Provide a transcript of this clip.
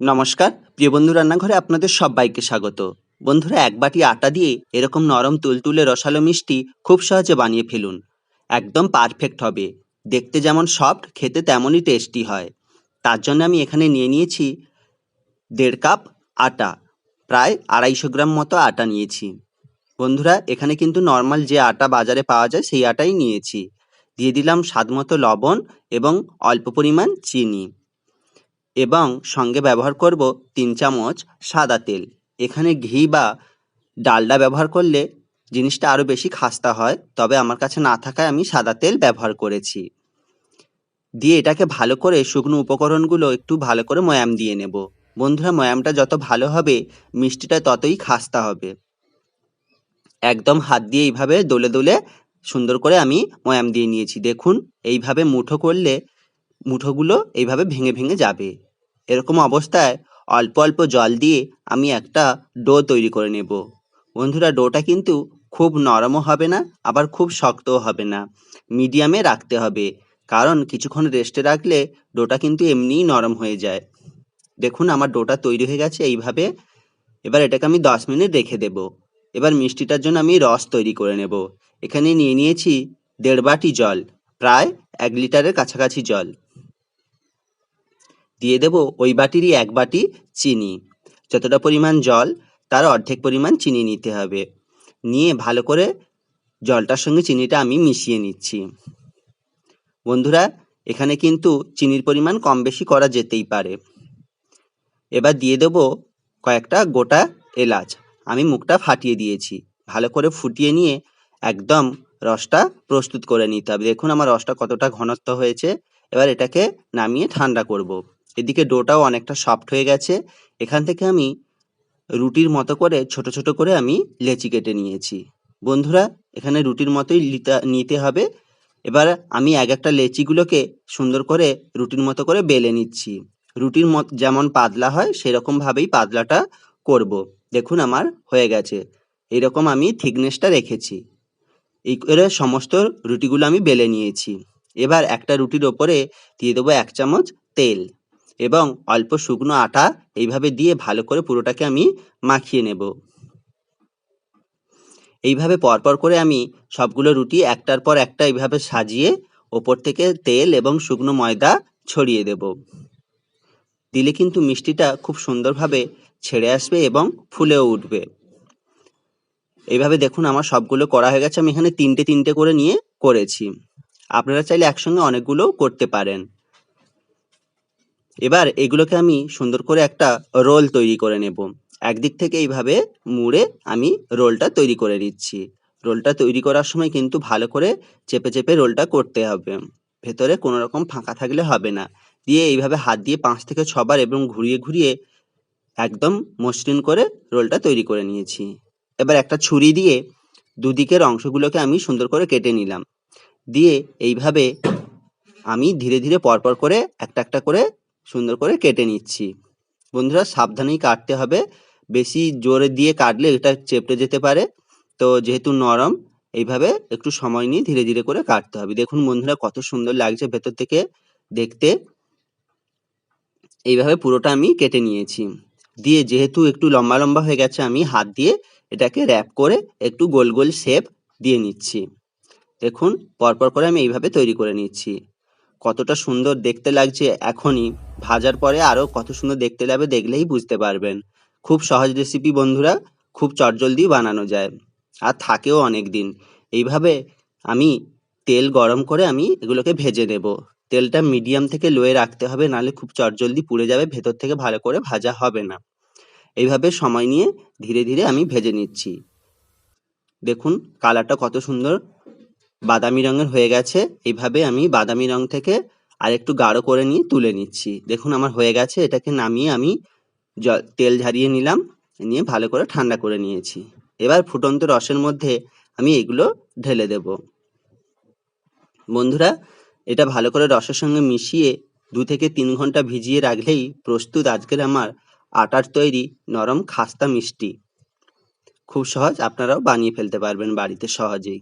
নমস্কার। প্রিয় বন্ধু রান্নাঘরে আপনাদের সবাইকে স্বাগত। বন্ধুরা, এক বাটি আটা দিয়ে এরকম নরম তুলতুলে রসালো মিষ্টি খুব সহজে বানিয়ে ফেলুন। একদম পারফেক্ট হবে। দেখতে যেমন সফট খেতে তেমনই টেস্টি হয়। তার জন্য আমি এখানে নিয়ে নিয়েছি দেড় কাপ আটা। প্রায় আড়াইশো গ্রাম মতো আটা নিয়েছি। বন্ধুরা, এখানে কিন্তু নর্মাল যে আটা বাজারে পাওয়া যায়, সেই আটাই নিয়েছি। দিয়ে দিলাম স্বাদ মতো লবণ এবং অল্প পরিমাণ চিনি। এবং সঙ্গে ব্যবহার করব তিন চামচ সাদা তেল। এখানে ঘি বা ডালডা ব্যবহার করলে জিনিসটা আরও বেশি খাস্তা হয়, তবে আমার কাছে না থাকায় আমি সাদা তেল ব্যবহার করেছি। দিয়ে এটাকে ভালো করে শুকনো উপকরণগুলো একটু ভালো করে ময়াম দিয়ে নেব। বন্ধুরা, ময়ামটা যত ভালো হবে, মিষ্টিটা ততই খাস্তা হবে। একদম হাত দিয়ে এইভাবে দোলে দোলে সুন্দর করে আমি ময়াম দিয়ে নিয়েছি। দেখুন, এইভাবে মুঠো করলে মুঠোগুলো এইভাবে ভেঙে ভেঙে যাবে। এরকম অবস্থায় অল্প অল্প জল দিয়ে আমি একটা ডো তৈরি করে নেব। বন্ধুরা, ডোটা কিন্তু খুব নরমও হবে না, আবার খুব শক্তও হবে না। মিডিয়ামে রাখতে হবে, কারণ কিছুক্ষণ রেস্টে রাখলে ডোটা কিন্তু এমনিই নরম হয়ে যায়। দেখুন, আমার ডোটা তৈরি হয়ে গেছে এইভাবে। এবার এটাকে আমি দশ মিনিট রেখে দেব। এবার মিষ্টিটার জন্য আমি রস তৈরি করে নেব। এখানে নিয়ে নিয়েছি দেড় বাটি জল, প্রায় এক লিটারের কাছাকাছি জল। দিয়ে দেব ওই বাটিরই এক বাটি চিনি। যতটা পরিমাণ জল, তার অর্ধেক পরিমাণ চিনি নিতে হবে। নিয়ে ভালো করে জলটার সঙ্গে চিনিটা আমি মিশিয়ে নিচ্ছি। বন্ধুরা, এখানে কিন্তু চিনির পরিমাণ কম বেশি করা যেতেই পারে। এবার দিয়ে দেব কয়েকটা গোটা এলাচ। আমি মুখটা ফাটিয়ে দিয়েছি। ভালো করে ফুটিয়ে নিয়ে একদম রসটা প্রস্তুত করে নিতে হবে। দেখুন, আমার রসটা কতটা ঘনত্ব হয়েছে। এবার এটাকে নামিয়ে ঠান্ডা করব। এদিকে ডোটাও অনেকটা সফট হয়ে গেছে। এখান থেকে আমি রুটির মতো করে ছোট ছোট করে আমি লেচি কেটে নিয়েছি। বন্ধুরা, এখানে রুটির মতোই নিতে হবে। এবার আমি এক একটা লেচিগুলোকে সুন্দর করে রুটির মতো করে বেলে নিচ্ছি। রুটির মত, যেমন পাতলা হয় সেরকম ভাবেই পাতলাটা করব। দেখুন আমার হয়ে গেছে। এরকম আমি থিকনেসটা রেখেছি। এই করে সমস্ত রুটিগুলো আমি বেলে নিয়েছি। এবার একটা রুটির ওপরে দিয়ে দেবো এক চামচ তেল। এবং অল্প শুকনো আটা এইভাবে দিয়ে ভালো করে পুরোটাকে আমি মাখিয়ে নেব। এইভাবে পরপর করে আমি সবগুলো রুটি একটার পর একটা এইভাবে সাজিয়ে ওপর থেকে তেল এবং শুকনো ময়দা ছড়িয়ে দেব। দিলে কিন্তু মিষ্টিটা খুব সুন্দরভাবে ছেড়ে আসবে এবং ফুলেও উঠবে। এইভাবে দেখুন আমার সবগুলো করা হয়ে গেছে, আমি এখানে তিনটে তিনটে করে নিয়ে করেছি। আপনারা চাইলে একসঙ্গে অনেকগুলো করতে পারেন। এবার এগুলোকে আমি সুন্দর করে একটা রোল তৈরি করে নেব। একদিক থেকে এইভাবে মুড়ে আমি রোলটা তৈরি করে নিচ্ছি। রোলটা তৈরি করার সময় কিন্তু ভালো করে চেপে চেপে রোলটা করতে হবে। ভেতরে কোনো রকম ফাঁকা থাকলে হবে না। দিয়ে এইভাবে হাত দিয়ে পাঁচ থেকে ছবার এবং ঘুরিয়ে ঘুরিয়ে একদম মসৃণ করে রোলটা তৈরি করে নিয়েছি। এবার একটা ছুরি দিয়ে দুদিকের অংশগুলোকে আমি সুন্দর করে কেটে নিলাম। দিয়ে এইভাবে আমি ধীরে ধীরে পরপর করে একটা একটা করে সুন্দর করে কেটে নিচ্ছি। বন্ধুরা, সাবধানেই কাটতে হবে। বেশি জোরে দিয়ে কাটলে এটা চেপটে যেতে পারে। তো যেহেতু নরম, এইভাবে একটু সময় নিয়ে ধীরে ধীরে করে কাটতে হবে। দেখুন বন্ধুরা, কত সুন্দর লাগছে ভেতর থেকে দেখতে। এইভাবে পুরোটা আমি কেটে নিয়েছি। দিয়ে যেহেতু একটু লম্বা লম্বা হয়ে গেছে, আমি হাত দিয়ে এটাকে র্যাপ করে একটু গোল গোল শেপ দিয়ে নিচ্ছি। দেখুন, পরপর করে আমি এইভাবে তৈরি করে নিচ্ছি। কতটা সুন্দর দেখতে লাগছে এখনই। ভাজার পরে আরও কত সুন্দর দেখতে লাগবে দেখলেই বুঝতে পারবেন। খুব সহজ রেসিপি বন্ধুরা, খুব চটজলদি বানানো যায়। আর থাকেও অনেক দিন এইভাবে আমি তেল গরম করে আমি এগুলোকে ভেজে নেব। তেলটা মিডিয়াম থেকে লোয়ে রাখতে হবে, নাহলে খুব চটজলদি পুড়ে যাবে, ভেতর থেকে ভালো করে ভাজা হবে না। এইভাবে সময় নিয়ে ধীরে ধীরে আমি ভেজে নিচ্ছি। দেখুন কালারটা কত সুন্দর বাদামি রঙের হয়ে গেছে। এইভাবে আমি বাদামি রং থেকে আর একটু গাঢ় করে নিয়ে তুলে নিচ্ছি। দেখুন, আমার হয়ে গেছে। এটাকে নামিয়ে আমি জ- তেল ঝারিয়ে নিলাম, নিয়ে ভালো করে ঠান্ডা করে নিয়েছি। এবার ফুটন্ত রসের মধ্যে আমি এগুলো ঢেলে দেব। বন্ধুরা, এটা ভালো করে রসের সঙ্গে মিশিয়ে দু থেকে তিন ঘণ্টা ভিজিয়ে রাখলেই প্রস্তুত আজকের আমার আটার তৈরি নরম খাস্তা মিষ্টি। খুব সহজ, আপনারাও বানিয়ে ফেলতে পারবেন বাড়িতে সহজেই।